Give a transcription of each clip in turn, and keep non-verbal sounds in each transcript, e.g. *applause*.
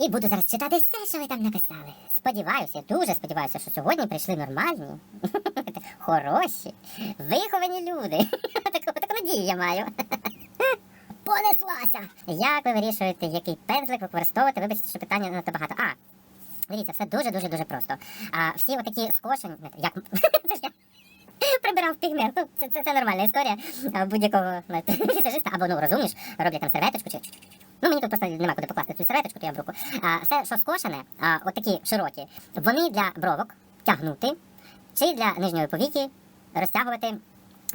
І буду зараз читати все, що ви там написали. Сподіваюся, дуже сподіваюся, що сьогодні прийшли нормальні, *laughs* хороші, виховані люди. *laughs* Таку, таку надію я маю. *laughs* Понеслася! Як ви вирішуєте, який пензлик використовувати? Вибачте, що питання надто багато. А, дивіться, все дуже-дуже дуже просто. А, всі отакі скошені. Як це ж я прибирав пігмент. Ну, це, це, це нормальна історія будь-якого візажиста. Або ну розумієш, роблять там серветочку чи. Ну, мені тут просто нема куди покласти цю серветочку, то я в руку. А, все, що скошене, а, от такі широкі, вони для бровок тягнути, чи для нижньої повіки розтягувати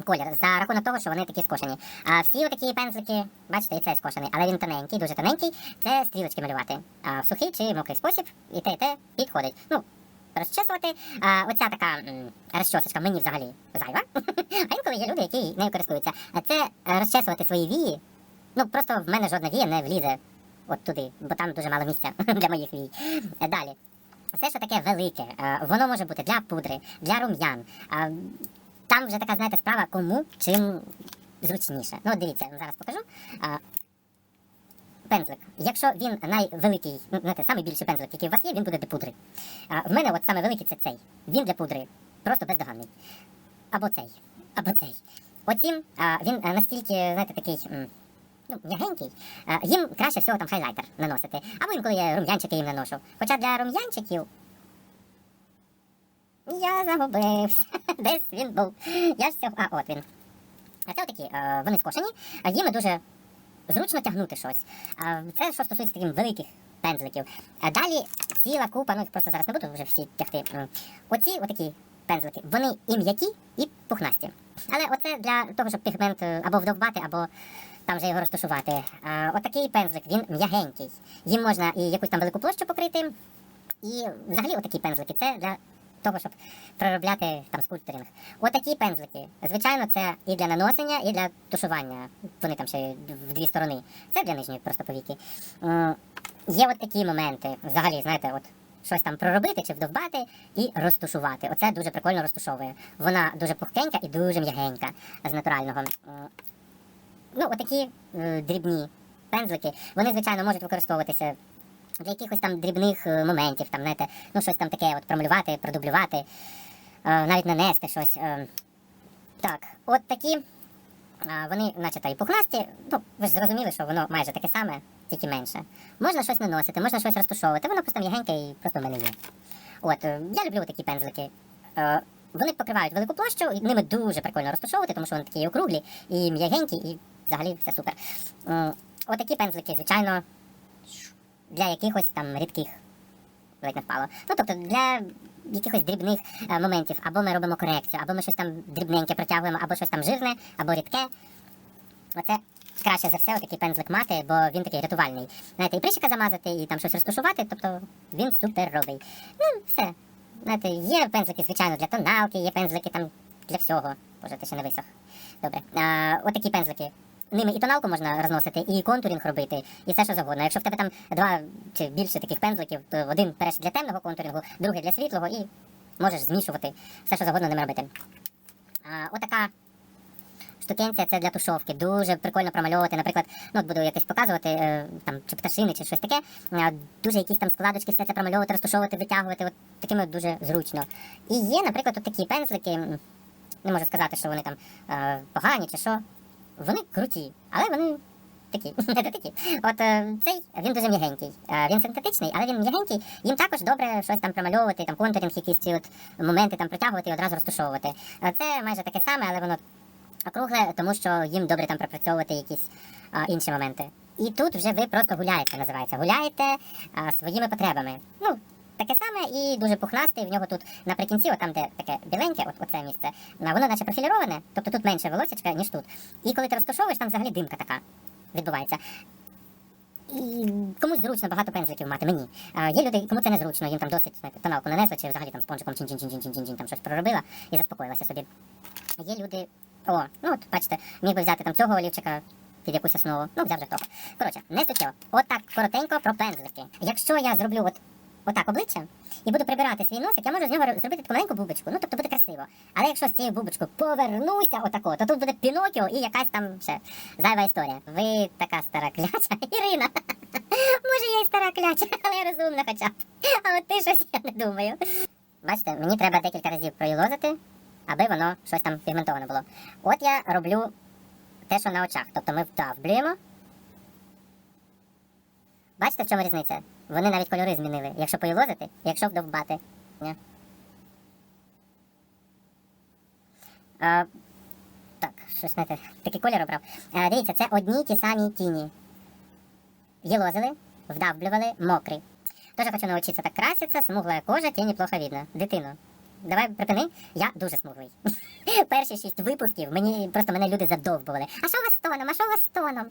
колір за рахунок того, що вони такі скошені. А всі отакі пензлики, бачите, і цей скошений, але він тоненький, дуже тоненький. Це стрілочки малювати. А, в сухий чи мокрий спосіб, і те, і те підходить. Ну, розчесувати. А, оця така м, розчосочка мені взагалі зайва. *laughs* А інколи є люди, які нею користуються. А це е, розчесувати свої вії. Ну, просто в мене жодна вія не влізе от туди, бо там дуже мало місця *laughs* для моїх вій. Е, Далі. Все, що таке велике, е, воно може бути для пудри, для рум'ян. Там вже така, знаєте, справа, кому чим зручніше. Ну, от дивіться, зараз покажу. Пензлик. Якщо він найвеликий, ну, знаєте, самий більший пензлик, який у вас є, він буде для пудри. В мене от саме великий це цей. Він для пудри. Просто бездоганний. Або цей, або цей. Оцім він настільки, знаєте, такий. Ну, м'ягенький, їм краще всього там хайлайтер наносити. Або інколи я рум'янчики їм наношу. Хоча для рум'янчиків я загубився. *laughs* Десь він був. Я ж цього. А, от він. А це отакі, е, вони скошені, а їм дуже зручно тягнути щось. Це що стосується таких великих пензликів. А далі ціла купа, ну їх просто зараз не буду вже всі тягти. Оці отакі пензлики, вони і м'які, і пухнасті. Але оце для того, щоб пігмент е, або вдовбати, або там вже його розташувати. А, отакий пензлик, він м'ягенький. Їм можна і якусь там велику площу покрити. І взагалі отакі пензлики це для того, щоб проробляти там скульпторинг. Отакі пензлики. Звичайно, це і для наносення, і для тушування. Вони там ще в дві сторони. Це для нижньої просто повіки. Є от такі моменти. Взагалі, знаєте, от щось там проробити чи вдовбати і розтушувати. Оце дуже прикольно розтушовує. Вона дуже пухкенька і дуже м'ягенька з натурального. Ну, отакі е, дрібні пензлики, вони, звичайно, можуть використовуватися для якихось там дрібних е, моментів, там, знаєте, ну щось там таке от промалювати, продублювати, е, навіть нанести щось. е. Так, от такі, е, вони, начебто, і пухнасті, ну, ви ж зрозуміли, що воно майже таке саме, тільки менше. Можна щось наносити, можна щось розтушовувати, воно просто м'ягеньке і просто в мене є. От, е, я люблю такі пензлики. Вони покривають велику площу, і ними дуже прикольно розташовувати, тому що вони такі округлі і м'ягенькі, і взагалі все супер. Отакі пензлики, звичайно, для якихось там рідких ледь не впало. Ну тобто для якихось дрібних е, моментів, або ми робимо корекцію, або ми щось там дрібненьке протягуємо, або щось там жирне, або рідке. Оце краще за все отакий пензлик мати, бо він такий рятувальний. Знаєте, і прищика замазати, і там щось розташувати, тобто він суперовий. Ну, все. Знаєте, є пензлики, звичайно, для тоналки, є пензлики там для всього. Боже, ти ще не висох. Добре. А, отакі пензлики. Ними і тоналку можна розносити, і контурінг робити, і все що завгодно. Якщо в тебе там два чи більше таких пензликів, то один береш для темного контурінгу, другий для світлого, і можеш змішувати все, що завгодно ними робити. А, отака штукенція це для тушовки. Дуже прикольно промальовувати. Наприклад, ну от буду якось показувати е, там чи пташини, чи щось таке. Дуже якісь там складочки, все це промальовувати, розтушовувати, витягувати. От такими дуже зручно. І є, наприклад, от такі пензлики. Не можу сказати, що вони там е, погані чи що. Вони круті, але вони такі. *laughs* такі. От е, цей він дуже м'ягенький. Е, він синтетичний, але він м'ягенький. Їм також добре щось там промальовувати, там контуринг, якісь ці от моменти там протягувати і одразу розташовувати. Е, Це майже таке саме, але воно округле, тому що їм добре там пропрацьовувати якісь а, інші моменти. І тут вже ви просто гуляєте, називається. Гуляєте а, своїми потребами. Ну, таке саме і дуже пухнасте, і в нього тут наприкінці, от там, де таке біленьке, от, от це місце, воно наче профіліроване, тобто тут менше волосечка, ніж тут. І коли ти розташовуєш, там взагалі димка така відбувається. І комусь зручно багато пензликів мати мені. А, є люди, кому це не зручно, їм там досить знаєте, тоналку нанесли, чи взагалі там спонжиком чин чин чин чин чин чин чин там щось проробила і заспокоїлася собі. Є люди. О, ну от бачите, міг би взяти там цього олівчика під якусь основу. Ну, взяв вже того. Коротше, не суттєво. От так коротенько про пензлики. Якщо я зроблю от отак обличчя і буду прибирати свій носик, я можу з нього зробити таку маленьку бубочку. Ну, тобто буде красиво. Але якщо з цією бубочкою повернуся отако, то тут буде Пінокіо і якась там ще зайва історія. Ви така стара кляча, *laughs* Ірина. *laughs* Може, я й стара кляча, *laughs* але я розумна хоча б. А от ти щось я не думаю. Бачите, мені треба декілька разів проїлозити, аби воно щось там пігментоване було. От я роблю те, що на очах. Тобто ми вдавлюємо. Бачите, в чому різниця? Вони навіть кольори змінили. Якщо поїлозити, якщо вдовбати. Ні. А, так, щось не те. Такий колір обрав. А, дивіться, це одні ті самі тіні. Їлозили, вдавлювали, мокрі. Тоже хочу научиться так краситься, смуглая кожа, тіні плохо видно. Дитино. Давай припини, я дуже смуглий. *laughs* Перші шість випусків мені просто мене люди задовбували. А що у вас з тоном? А що у вас з тоном?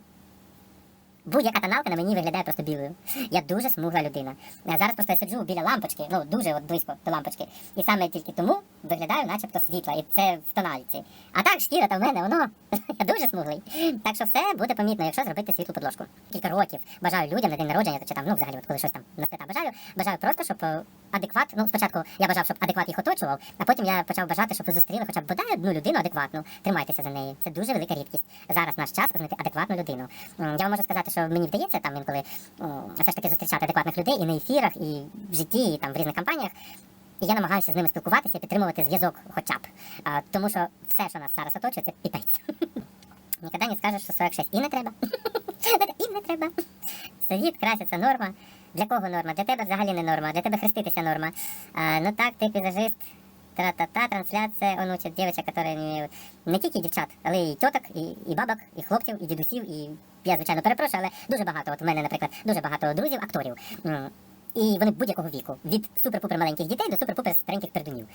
Будь-яка тоналка на мені виглядає просто білою. Я дуже смугла людина. Зараз просто я сиджу біля лампочки, ну дуже от близько до лампочки. І саме тільки тому виглядаю начебто світла, і це в тональці. А так, шкіра та в мене, воно *laughs* я дуже смуглий. Так що все буде помітно, якщо зробити світлу подложку. Кілька років бажаю людям на день народження, чи там, ну взагалі, от коли щось там на свята бажаю. Бажаю просто, щоб е, адекват. Ну, спочатку я бажав, щоб адекват їх оточував, а потім я почав бажати, щоб ви зустріли хоча б бодай одну людину адекватну. Тримайтеся за неї. Це дуже велика рідкість. Зараз наш час знайти адекватну людину. Я вам можу сказати, що мені вдається там інколи все ж таки зустрічати адекватних людей і на ефірах, і в житті, і там в різних кампаніях. І я намагаюся з ними спілкуватися і підтримувати зв'язок хоча б. А, тому що все, що нас зараз оточує, це піпець. *laughs* Ніколи не скажеш, що 46 і не треба. *laughs* І не треба. Совіт краситься норма. Для кого норма? Для тебе взагалі не норма, для тебе хреститися норма. А, ну так, ти пейзажист, тра-та-та, трансляція, он учить дівчат, які не. Не тільки дівчат, але і тіток, і, і бабок, і хлопців, і дідусів, і я, звичайно, перепрошую, але дуже багато. От в мене, наприклад, дуже багато друзів, акторів. І вони будь-якого віку, від супер-пупер маленьких дітей до супер-пупер стареньких пердунів.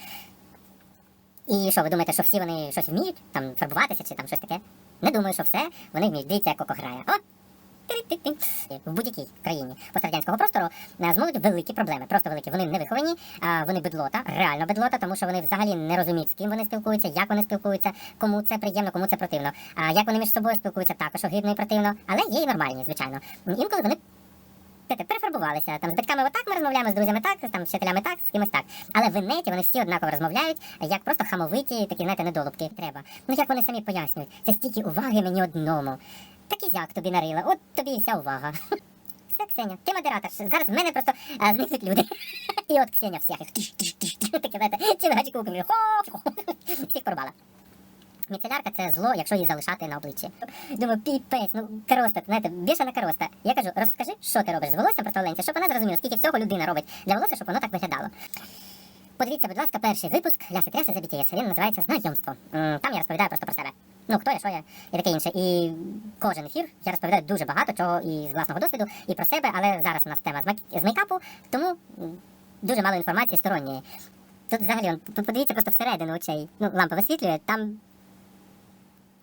І що, ви думаєте, що всі вони щось вміють, там фарбуватися чи там щось таке? Не думаю, що все вони вміють. Дивіться, як коко грає. О! В будь-якій країні пострадянського простору е, зможуть великі проблеми, просто великі. Вони не виховані, вони бедлота, реально бедлота, тому що вони взагалі не розуміють, з ким вони спілкуються, як вони спілкуються, кому це приємно, кому це противно. А як вони між собою спілкуються, також огидно і противно, але є і нормальні, звичайно. Інколи вони перефарбувалися. Там з батьками отак ми розмовляємо, з друзями так, там з вчителями так, з кимось так. Але в інеті вони всі однаково розмовляють, як просто хамовиті, такі, знаєте, недолубки. Треба. Ну як вони самі пояснюють, це стільки уваги мені одному. Так і як тобі нарила, от тобі і вся увага. *laughs* Все, Ксеня, ти модератор. Зараз в мене просто а, зникнуть люди. *laughs* І от Ксеня всіх їх. Таке, знаєте, чи на гачку говорю, хоп, всіх порубала. Міцелярка це зло, якщо її залишати на обличчі. Думаю, піпець, ну короста, знаєте, більшана короста. Я кажу, розкажи, що ти робиш з волоссям просто Оленці, щоб вона зрозуміла, скільки всього людина робить для волосся, щоб воно так виглядало. Подивіться, будь ласка, перший випуск Ляси Тряси за BTS. Він називається Знайомство. Там я розповідаю просто про себе. Ну, хто я, що я і таке інше. І кожен ефір я розповідаю дуже багато чого і з власного досвіду, і про себе, але зараз у нас тема з мейкапу, тому дуже мало інформації сторонньої. Тут взагалі, подивіться просто всередину очей. Ну, лампа висвітлює, там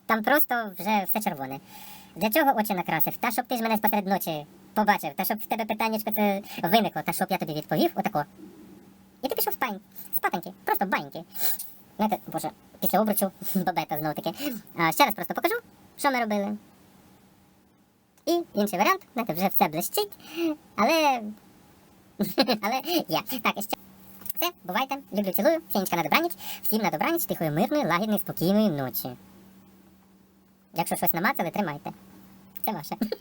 там просто вже все червоне. Для чого очі накрасив? Та щоб ти ж мене посеред ночі побачив, та щоб в тебе питаннячко це виникло, та щоб я тобі відповів, отако. І ти пішов спань, спатеньки, просто баньки. Знаєте, боже, після обручу *laughs* бабета знов таки. Ще раз просто покажу, що ми робили. І інший варіант, знаєте, вже все блищить, але. *laughs* але є. Так, і ще. Все, бувайте, люблю, цілую, Сінечка на добраніч, всім на добраніч, тихої, мирної, лагідної, спокійної ночі. Якщо щось намацали, тримайте. Це ваше. *laughs*